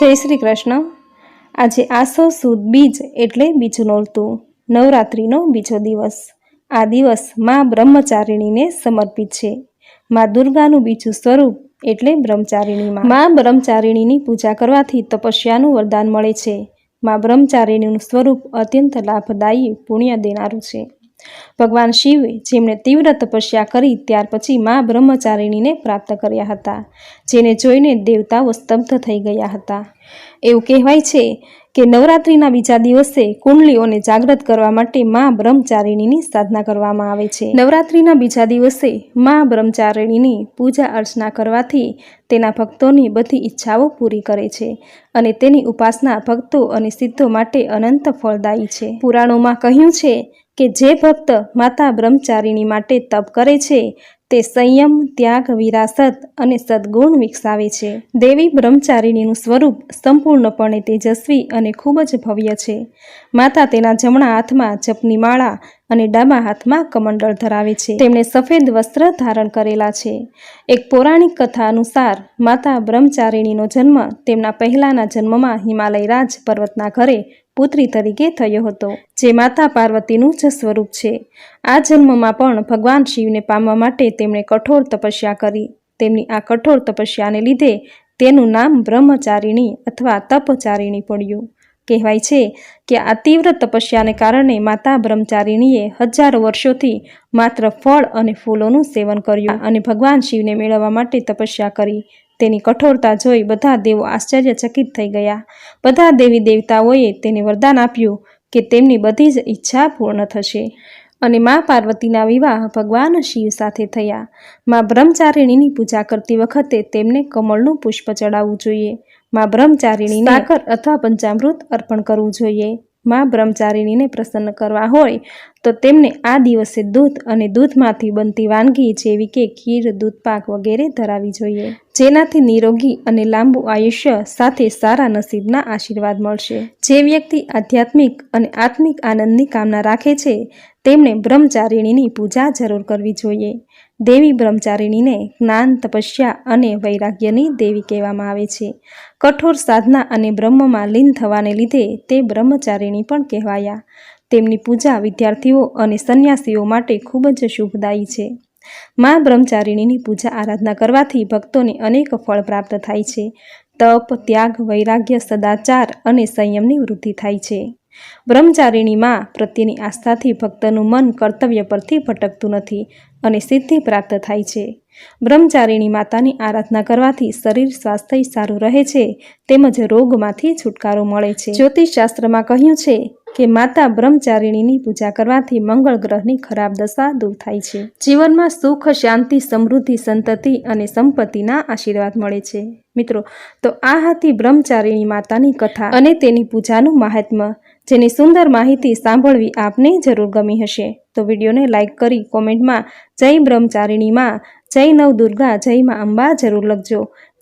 જય શ્રી કૃષ્ણ. આજે આસો સુદ બીજ એટલે બીજું નોરતું. નવરાત્રિનો બીજો દિવસ. આ દિવસ મા બ્રહ્મચારિણીને સમર્પિત છે. મા દુર્ગાનું બીજું સ્વરૂપ એટલે બ્રહ્મચારિણીમાં. મા બ્રહ્મચારિણીની પૂજા કરવાથી તપસ્યાનું વરદાન મળે છે. મા બ્રહ્મચારિણીનું સ્વરૂપ અત્યંત લાભદાયી પુણ્ય દેનારું છે. ભગવાન શિવે જેમણે તીવ્ર તપસ્યા કરી ત્યાર પછી મા બ્રહ્મચારિણીને પ્રાપ્ત કર્યા હતા, જેને જોઈને દેવતાઓ સ્તબ્ધ થઈ ગયા હતા. એવું કહેવાય છે કે નવરાત્રિના બીજા દિવસે કુંડલીઓને જાગૃત કરવા માટે મા બ્રહ્મચારિણીની સાધના કરવામાં આવે છે. નવરાત્રિના બીજા દિવસે મા બ્રહ્મચારિણીની પૂજા અર્ચના કરવાથી તેના ભક્તોની બધી ઈચ્છાઓ પૂરી કરે છે અને તેની ઉપાસના ભક્તો અને સિદ્ધો માટે અનંત ફળદાયી છે. પુરાણોમાં કહ્યું છે કે જે ભક્ત માતા બ્રહ્મચારિણી માટે તપ કરે છે, તે સંયમ, ત્યાગ, વિરાસત અને સદ્ગુણ વિકસાવે છે. દેવી બ્રહ્મચારિણીનું સ્વરૂપ સંપૂર્ણપણે તેજસ્વી અને ખૂબ જ ભવ્ય છે. માતા તેના જમણા હાથમાં જપની માળા અને ડાબા હાથમાં કમંડળ ધરાવે છે. તેમણે સફેદ વસ્ત્ર ધારણ કરેલા છે. એક પૌરાણિક કથા અનુસાર, માતા બ્રહ્મચારિણીનો જન્મ તેમના પહેલાના જન્મમાં હિમાલય રાજ પર્વતના ઘરે પુત્રી તરીકે થયો હતો, જે માતા પાર્વતીનું જ સ્વરૂપ છે. આ જન્મમાં પણ ભગવાન શિવને પામવા માટે તેમણે કઠોર તપસ્યા કરી. તેમની આ કઠોર તપસ્યાને લીધે તેનું નામ બ્રહ્મચારિણી અથવા તપચારિણી પડ્યું. કહેવાય છે કે આ તીવ્ર તપસ્યાને કારણે માતા બ્રહ્મચારિણીએ હજારો વર્ષોથી માત્ર ફળ અને ફૂલોનું સેવન કર્યું અને ભગવાન શિવને મેળવવા માટે તપસ્યા કરી. તેની કઠોરતા જોઈ બધા દેવો આશ્ચર્યચકિત થઈ ગયા. બધા દેવી દેવતાઓએ તેને વરદાન આપ્યું કે તેમની બધી જ ઈચ્છા પૂર્ણ થશે અને મા પાર્વતીના વિવાહ ભગવાન શિવ સાથે થયા. મા બ્રહ્મચારિણીની પૂજા કરતી વખતે તેમને કમળનું પુષ્પ ચડાવવું જોઈએ. મા બ્રહ્મચારિણીને સાકર અથવા પંચામૃત અર્પણ કરવું જોઈએ. મા બ્રહ્મચારિણીને પ્રસન્ન કરવા હોય, તો તેમને આ દિવસે દૂધ અને દૂધમાંથી બનતી વાનગી જેવી કે ખીર, દૂધપાક વગેરે ધરાવી જોઈએ. જેનાથી નિરોગી અને લાંબુ આયુષ્ય સાથે સારા નસીબના આશીર્વાદ મળશે. જે વ્યક્તિ આધ્યાત્મિક અને આત્મિક આનંદની કામના રાખે છે તેમણે બ્રહ્મચારિણીની પૂજા જરૂર કરવી જોઈએ. દેવી બ્રહ્મચારિણીને જ્ઞાન, તપસ્યા અને વૈરાગ્યની દેવી કહેવામાં આવે છે. કઠોર સાધના અને બ્રહ્મમાં લીન થવાને લીધે તે બ્રહ્મચારિણી પણ કહેવાયા. તેમની પૂજા વિદ્યાર્થીઓ અને સંન્યાસીઓ માટે ખૂબ જ શુભદાયી છે. મા બ્રહ્મચારિણીની પૂજા આરાધના કરવાથી ભક્તોને અનેક ફળ પ્રાપ્ત થાય છે. તપ, ત્યાગ, વૈરાગ્ય, સદાચાર અને સંયમની વૃદ્ધિ થાય છે. બ્રહ્મચારિણીમાં પ્રત્યેની આસ્થાથી ભક્તનું મન કર્તવ્ય પરથી ભટકતું નથી અને સિદ્ધિ પ્રાપ્ત થાય છે. બ્રહ્મચારિણી માતાની આરાધના કરવાથી શરીર સ્વાસ્થ્ય સારું રહે છે, તેમજ રોગમાંથી છુટકારો મળે છે. જ્યોતિષશાસ્ત્રમાં કહ્યું છે કે માતા બ્રહ્મચારિણીની પૂજા કરવાથી મંગળ ગ્રહની ખરાબ દશા દૂર થાય છે. જીવનમાં સુખ, શાંતિ, સમૃદ્ધિ, સંતતિ અને સંપત્તિના આશીર્વાદ મળે છે. મિત્રો, તો આ હતી બ્રહ્મચારિણી માતાની કથા અને તેની પૂજાનું મહાત્મ્ય. જેની સુંદર માહિતી સાંભળવી આપને જરૂર ગમી હશે. તો વિડીયોને લાઇક કરી કોમેન્ટમાં જય બ્રહ્મચારિણીમાં જય નવ દુર્ગા જય માં અંબા જરૂર લખજો.